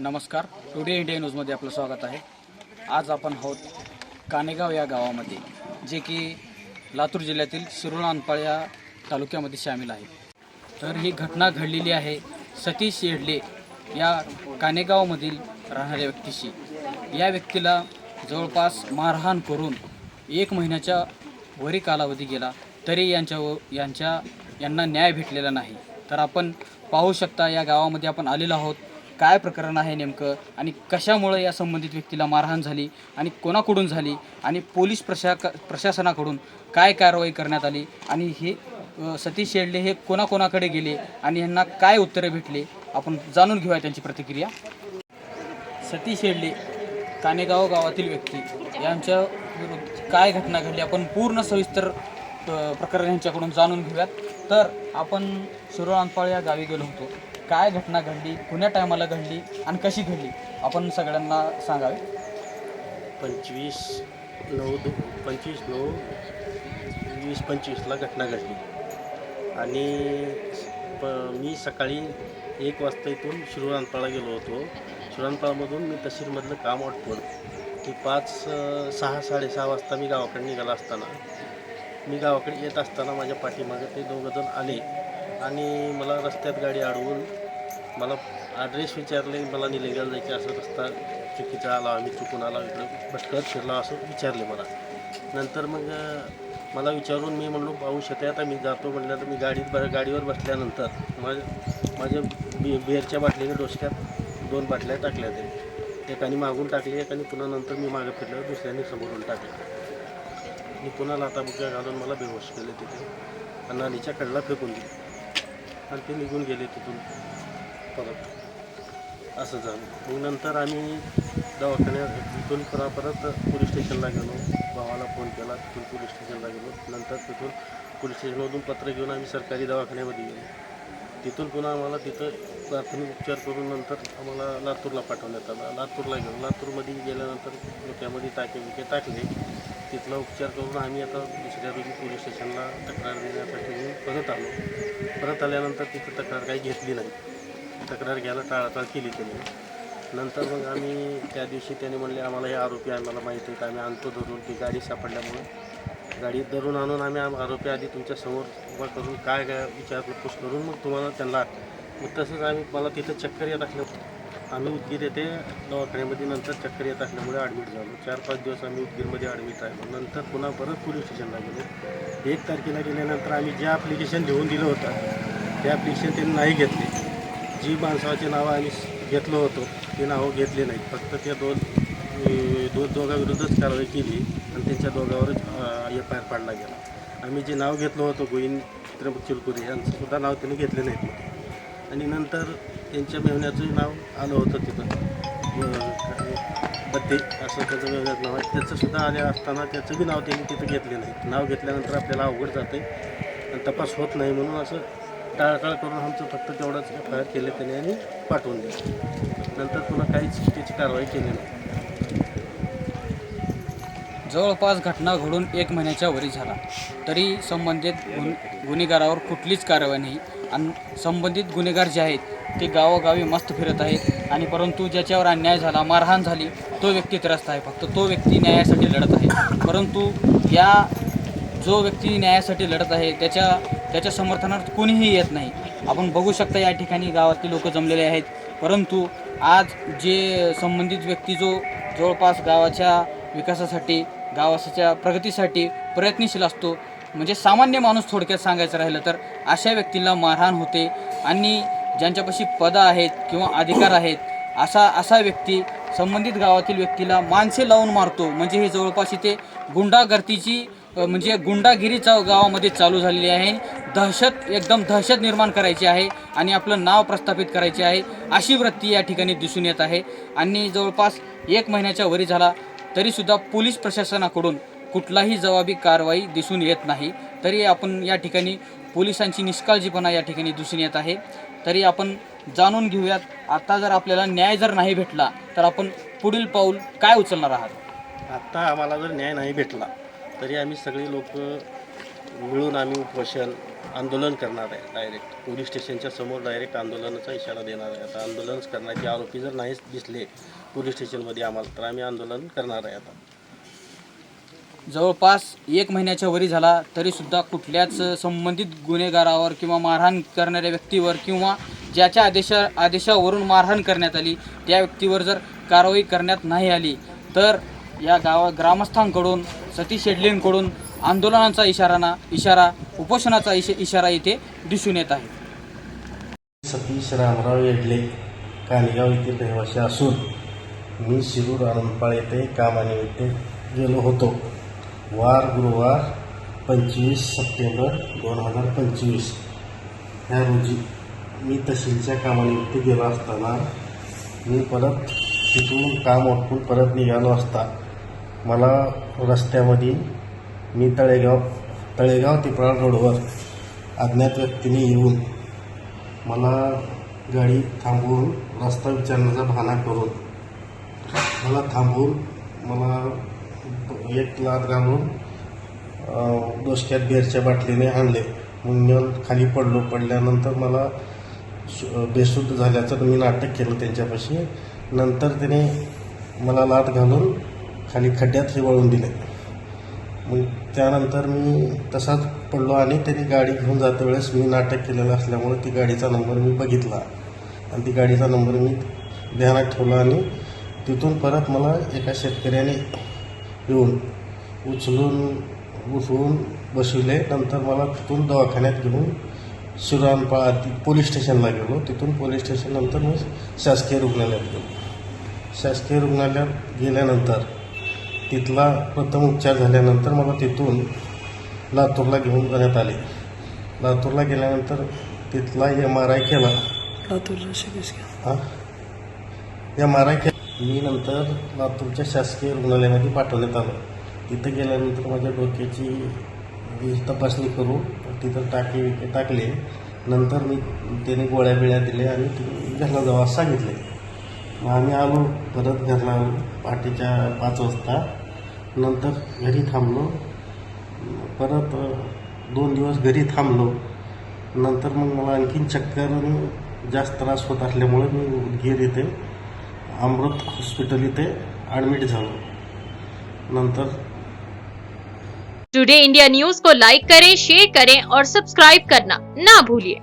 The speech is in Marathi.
नमस्कार. टुडे इंडिया न्यूजमध्ये आपलं स्वागत आहे. आज आपण आहोत कानेगाव या गावामध्ये जे की लातूर जिल्ह्यातील शिरोळ अंतपाळ या तालुक्यामध्ये सामील आहे. तर ही घटना घडलेली आहे सतीश येडले या कानेगावमधील राहणाऱ्या व्यक्तीशी. या व्यक्तीला जवळपास मारहाण करून एक महिन्याच्या वरी कालावधी गेला तरी यांच्या यांच्या यांना न्याय भेटलेला नाही. तर आपण पाहू शकता या गावामध्ये आपण आलेलो आहोत. काय प्रकरण आहे नेमकं आणि कशामुळे या संबंधित व्यक्तीला मारहाण झाली आणि कोणाकडून झाली आणि पोलीस प्रशाक प्रशासनाकडून काय कारवाई करण्यात आली आणि हे सतीश शेडले हे कोणाकोणाकडे गेले आणि यांना काय उत्तरे भेटले आपण जाणून घेऊया त्यांची प्रतिक्रिया. सतीश शेडले कानेगाव गावातील व्यक्ती यांच्या विरुद्ध काय घटना घडली आपण पूर्ण सविस्तर प्रकरण यांच्याकडून जाणून घेऊयात. तर आपण शिरोळ अंपाळ या गावी गेलो होतो. काय घटना घडली कुण्या टायमाला घडली आणि कशी घडली आपण सगळ्यांना सांगावे. पंचवीस नऊ दो पंचवीस नऊ वीस पंचवीसला घटना घडली. आणि प मी सकाळी एक वाजता इथून शिरुरानपाळा गेलो होतो. शिरुरानपाळामधून मी तहसीलमधलं काम आटपून की पाच सहा साडेसहा वाजता मी गावाकडे निघाला असताना. मी गावाकडे येत असताना माझ्या पाठीमागे ते दोघंजण आले आणि मला रस्त्यात गाडी अडवून मला ॲड्रेस विचारले मला निलंग्याला जायचं असं रस्ता चुकीचा आला आम्ही चुकून आला इकडं. भटकत फिरला असं विचारले मला. नंतर मग मला विचारून मी म्हणलो पाहू शकते आता मी जातो म्हणलं तर मी गाडीत ब गाडीवर बसल्यानंतर माझ्या माझ्या बि बिअरच्या बाटलीने डोसक्यात दोन बाटल्या टाकल्या ते एकाने मागून टाकली एकाने पुन्हा नंतर मी मागं फिरल्यावर दुसऱ्याने समोरून टाकले. मी पुन्हा लाताबुक्या घालून मला बेहोश केले तिथे. आणि नालीच्या कडला फेकून दिली. आणि ते निघून गेले तिथून. परत. असं झालं. मग नंतर आम्ही दवाखान्यात तिथून पुन्हा परत पोलीस स्टेशनला गेलो. भावाला फोन केला तिथून पोलीस स्टेशनला गेलो. नंतर तिथून पोलीस स्टेशनमधून पत्र घेऊन आम्ही सरकारी दवाखान्यामध्ये गेलो. तिथून पुन्हा आम्हाला तिथं प्राथमिक उपचार करून नंतर आम्हाला लातूरला पाठवण्यात आला. लातूरला गेलो. लातूरमध्ये गेल्यानंतर डोक्यामध्ये टाके विके टाकले. तिथला उपचार करून आम्ही आता दुसऱ्या रोजी पोलीस स्टेशनला तक्रार देण्यासाठी घेऊन परत आलो. परत आल्यानंतर तिथं तक्रार काही घेतली नाही. तक्रार घ्यायला टाळाटाळ केली त्यांनी. नंतर मग आम्ही त्या दिवशी त्यांनी म्हणले आम्हाला हे आरोपी आम्हाला माहिती आहे का? आम्ही आणतो धरून ती गाडी सापडल्यामुळे. गाडी धरून आणून आम्ही आम- आरोपी आधी तुमच्यासमोर उभा करून काय काय विचारपूस करून मग तुम्हाला त्यांना मग तसंच आम्ही मला तिथं चक्कर येत असलं आम्ही उदगीर येथे दवाखान्यामध्ये नंतर चक्कर येत असल्यामुळे ॲडमिट झालो. चार पाच दिवस आम्ही उदगीरमध्ये ॲडमिट राहिलो नंतर पुन्हा परत पोलीस स्टेशनला गेलो. एक तारखेला गेल्यानंतर आम्ही जे ॲप्लिकेशन लिहून दिलं होतं ते ॲप्लिकेशन त्यांनी नाही घेतले. जी माणसाची नावं आम्ही घेतलो होतो ती नावं घेतली नाहीत. फक्त त्या दोन दोन दोघांविरुद्धच कारवाई केली आणि त्यांच्या दोघांवरच एफ आय आर पाडला गेला. आम्ही जे नाव घेतलं होतं गोविंद त्र्यंबक चिलकुरी यांचंसुद्धा नाव त्यांनी घेतले नाहीत. आणि नंतर त्यांच्या मेहण्याचंही नाव आलं होतं तिथं. बद्दे असं त्याचं वेगळंच नाव आहे. त्याचंसुद्धा आले असताना त्याचं बी नाव त्यांनी तिथं घेतले नाही नाव घेतल्यानंतर आपल्याला अवघड जाते आणि तपास होत नाही म्हणून असं टाळाटाळ करून आमचं फक्त तेवढंच एफ आय आर केलं त्याने आणि पाठवून दिलं. नंतर पुन्हा काहीच त्याची कारवाई केली नाही. जवळपास घटना घडून एक महिन्याच्या वरी झाला. तरी संबंधित गुन गुन्हेगारावर कुठलीच कारवाई नाही. आणि संबंधित गुन्हेगार जे आहेत ते गावोगावी मस्त फिरत आहेत आणि परंतु ज्याच्यावर अन्याय झाला मारहाण झाली तो व्यक्ती त्रस्त आहे. फक्त तो व्यक्ती न्यायासाठी लढत आहे. परंतु या जो व्यक्ती न्यायासाठी लढत आहे त्याच्या त्याच्या समर्थनार्थ कोणीही येत नाही. आपण बघू शकता या ठिकाणी गावातले लोक जमलेले आहेत. परंतु आज जे संबंधित व्यक्ती जो जवळपास गावाच्या विकासासाठी गावाच्या प्रगतीसाठी प्रयत्नशील असतो म्हणजे सामान्य माणूस थोडक्यात सांगायचं राहिलं तर अशा व्यक्तीला मारहाण होते आणि ज्यांच्यापाशी पदं आहेत किंवा अधिकार आहेत असा असा व्यक्ती संबंधित गावातील व्यक्तीला माणसे लावून मारतो. म्हणजे हे जवळपास इथे गुंडागर्दीची म्हणजे गुंडागिरीचा गावामध्ये चालू झालेली आहे. दहशत एकदम दहशत निर्माण करायची आहे आणि आपलं नाव प्रस्थापित करायचे आहे अशी वृत्ती या ठिकाणी दिसून येत आहे. आणि जवळपास एक महिन्याच्या वरी झाला तरीसुद्धा पोलीस प्रशासनाकडून कुठलाही जबाबी कारवाई दिसून येत नाही. तरी आपण या ठिकाणी पोलिसांची निष्काळजीपणा या ठिकाणी दिसून येत आहे. तरी आपण जाणून घेऊयात आता जर आपल्याला न्याय जर नाही भेटला तर आपण पुढील पाऊल काय उचलणार आहात? आत्ता आम्हाला जर न्याय नाही भेटला तरी आम्ही सगळे लोक मिळून आम्ही उपोषण आंदोलन करणार आहे डायरेक्ट पोलीस स्टेशनच्या समोर डायरेक्ट आंदोलनाचा इशारा देणार आहे. आता आंदोलन करण्याचे आरोपी जर नाहीच दिसले पोलीस स्टेशनमध्ये आम्हाला तर आम्ही आंदोलन करणार आहे आता. जवळपास एक महिन्याच्या वरी झाला तरीसुद्धा कुठल्याच संबंधित गुन्हेगारावर किंवा मारहाण करणाऱ्या व्यक्तीवर किंवा ज्याच्या आदेशा आदेशावरून मारहाण करण्यात आली त्या व्यक्तीवर जर कारवाई करण्यात नाही आली तर या गावा ग्रामस्थांकडून सतीश शेडलेंकडून आंदोलनाचा इशाराना इशारा उपोषणाचा इश इशारा इथे दिसून येत आहे. सतीश रामराव येडले कानेगाव येथील रहिवासी असून मी शिरूर आनंदपाळ येथे कामानिमित्त गेलो होतो. वार गुरुवार पंचवीस सप्टेंबर दोन हजार पंचवीस. ह्या रोजी मी तहसीलच्या कामानिमित्त गेलो असताना मी परत तिथून काम उठून परत निघालो असता. मला रस्त्यामध्ये मी तळेगाव तळेगाव तिपळा रोडवर अज्ञात व्यक्तीने येऊन मला गाडी थांबवून रस्ता विचारण्याचा बहाणा करून मला थांबवून मला एक लाद घालून डोसक्यात बिअरच्या बाटलीने आणले. मग मी खाली पडलो. पडल्यानंतर मला शु- बेशुद्ध झाल्याचं मी नाटक केलं त्यांच्यापाशी. नंतर त्याने मला लात घालून खाली खड्ड्यात हे वळून दिले. मग त्यानंतर मी तसाच पडलो आणि त्यांनी गाडी घेऊन जाते वेळेस मी नाटक केलेलं असल्यामुळे ती गाडीचा नंबर मी बघितला. आणि ती गाडीचा नंबर मी ध्यानात ठेवला आणि तिथून परत मला एका शेतकऱ्याने येऊन उचलून उठवून बसविले. नंतर मला तिथून दवाखान्यात घेऊन शिरानपाळा पोलीस स्टेशनला गेलो. तिथून पोलीस स्टेशननंतर मी शासकीय रुग्णालयात गेलो. शासकीय रुग्णालयात गेल्यानंतर तिथला प्रथम उपचार झाल्यानंतर मला तिथून लातूरला घेऊन जाण्यात आले. लातूरला गेल्यानंतर तिथला एम आर आय केला. हां? एम आर आय केला मी नंतर लातूरच्या शासकीय रुग्णालयामध्ये पाठवण्यात आलो. तिथं गेल्यानंतर माझ्या डोक्याची तपासणी करू तिथं टाके विके टाकले. नंतर मी त्याने गोळ्या बिळ्या दिल्या आणि घरला जावा सांगितले. मग आम्ही आलो परत घरला आलो. पहाटेच्या पाच वाजता नंतर घरी थांबलो. परत दोन दिवस घरी थांबलो. नंतर मग मला आणखीन चक्कर जास्त त्रास होत असल्यामुळे मी उदगीर येथे अमृत हॉस्पिटल इथे ॲडमिट झालो. नंतर टुडे इंडिया न्यूज को लाइक करें शेयर करें और सब्सक्राइब करना ना भूलिए।